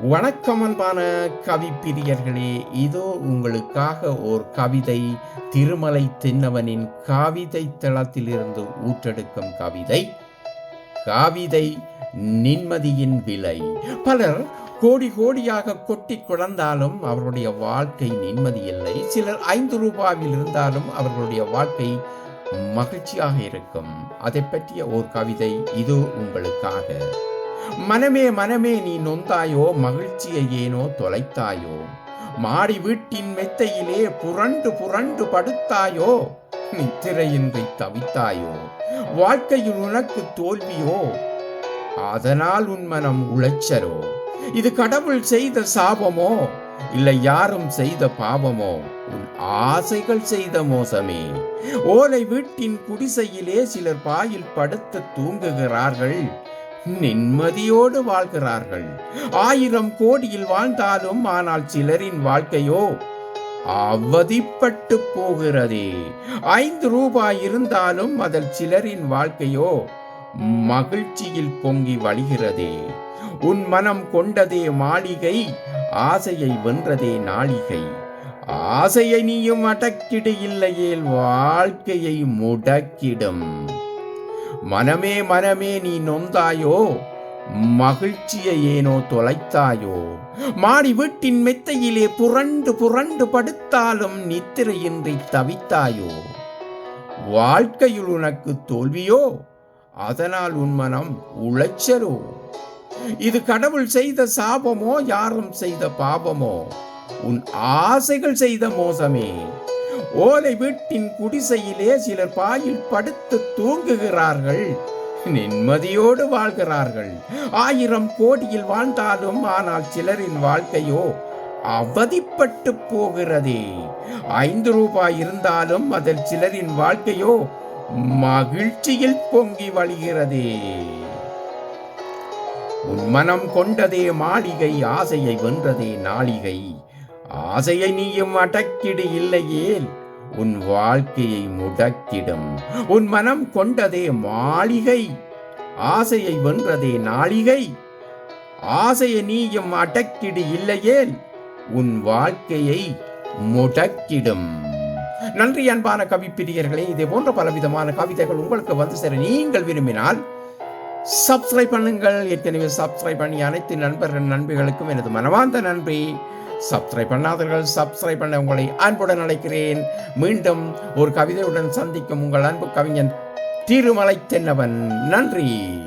வணக்கம் அன்பான கவி பிரியர்களே இதோ உங்களுக்காக ஓர் கவிதை திருமலை தின்னவனின் கவிதை தளத்திலிருந்து ஊற்றெடுக்கும் கவிதை. கவிதை நிம்மதியின் விலை. பலர் கோடி கோடியாக கொட்டி குழந்தாலும் அவர்களுடைய வாழ்க்கை நிம்மதி இல்லை. சிலர் ஐந்து ரூபாவில் இருந்தாலும் அவர்களுடைய வாழ்க்கை மகிழ்ச்சியாக இருக்கும். அதை பற்றிய ஓர் கவிதை இதோ உங்களுக்காக. மனமே மனமே நீ நொந்தாயோ மகிழ்ச்சியை ஏனோ தொலைத்தாயோ? மாடி வீட்டின் மெத்தையிலே புரண்டு புரண்டு படுத்தாயோ? நித்திரையின்றி தவித்தாயோ? வாழ்க்கையில் உனக்கு தோல்வியோ? அதனால் உன் மனம் உளைச்சலோ? இது கடவுள் செய்த சாபமோ? இல்லை யாரும் செய்த பாவமோ? உன் ஆசைகள் செய்த மோசமே? ஓலை வீட்டின் குடிசையிலே சிலர் பாயில் படுத்து தூங்குகிறார்கள். நிம்மதியோடு வாழ்கிறார்கள். ஆயிரம் கோடியில் வாழ்ந்தாலும் ஆனால் சிலரின் வாழ்க்கையோ அவதிப்பட்டு போகிறதே. ஐந்து ரூபாய் இருந்தாலும் அதில் சிலரின் வாழ்க்கையோ மகிழ்ச்சியில் பொங்கி வழிகிறதே. உன் மனம் கொண்டதே மாளிகை ஆசையை வென்றதே நாளிகை. ஆசையை நீயும் அடக்கிடு இல்லையேல் வாழ்க்கையை முடக்கிடும். மனமே மனமே நீ நொந்தாயோ? மகிழ்ச்சியை ஏனோ தொலைத்தாயோ? மாடி வீட்டின் மெத்தையிலே புரண்டு புரண்டு படுத்தாலும் நித்திரையின்றி தவித்தாயோ? வாழ்க்கையில் உனக்கு தோல்வியோ? அதனால் உன் மனம் உளைச்சலோ? இது கடவுள் செய்த சாபமோ? யாரும் செய்த பாபமோ உன் ஆசைகள் செய்த மோசமே? ஓலை வீட்டின் குடிசையிலே சிலர் பாயில் படுத்து தூங்குகிறார்கள். நிம்மதியோடு வாழ்கிறார்கள். ஆயிரம் கோடியில் வாழ்ந்தாலும் ஆனால் சிலரின் வாழ்க்கையோ அவதிப்பட்டு போகிறதே. ஐந்து ரூபாய் இருந்தாலும் அதில் சிலரின் வாழ்க்கையோ மகிழ்ச்சியில் பொங்கி வழிகிறதே. உன் மனம் கொண்டதே மாளிகை ஆசையை வென்றதே நாளிகை. ஆசையை நீயும் அடக்கிடு இல்லையேல் உன் வாழ்க்கையை முடக்கிடும். உன் மனம் கொண்டதே மாளிகை. ஆசையை வென்றதே நாளிகை ஆசையை நீயும் அடக்கிடு இல்லையேல் உன் வாழ்க்கையை முடக்கிடும். நன்றி அன்பான கவிப்பிரியர்களே இதே போன்ற பலவிதமான கவிதைகள் உங்களுக்கு வந்து சேர நீங்கள் விரும்பினால் சப்ஸ்கிரைப் பண்ணுங்கள். ஏற்கனவே சப்ஸ்கிரைப் பண்ணி அனைத்து நண்பர்கள் நண்பிகளுக்கும் எனது மனமார்ந்த நன்றி. சப்ஸ்கிரைப் பண்ணாதவர்கள் சப்ஸ்கிரைப் பண்ண உங்களை அன்புடன் அழைக்கிறேன். மீண்டும் ஒரு கவிதையுடன் சந்திக்கும் உங்கள் அன்பு கவிஞன் திருமலை தென்னவன். நன்றி.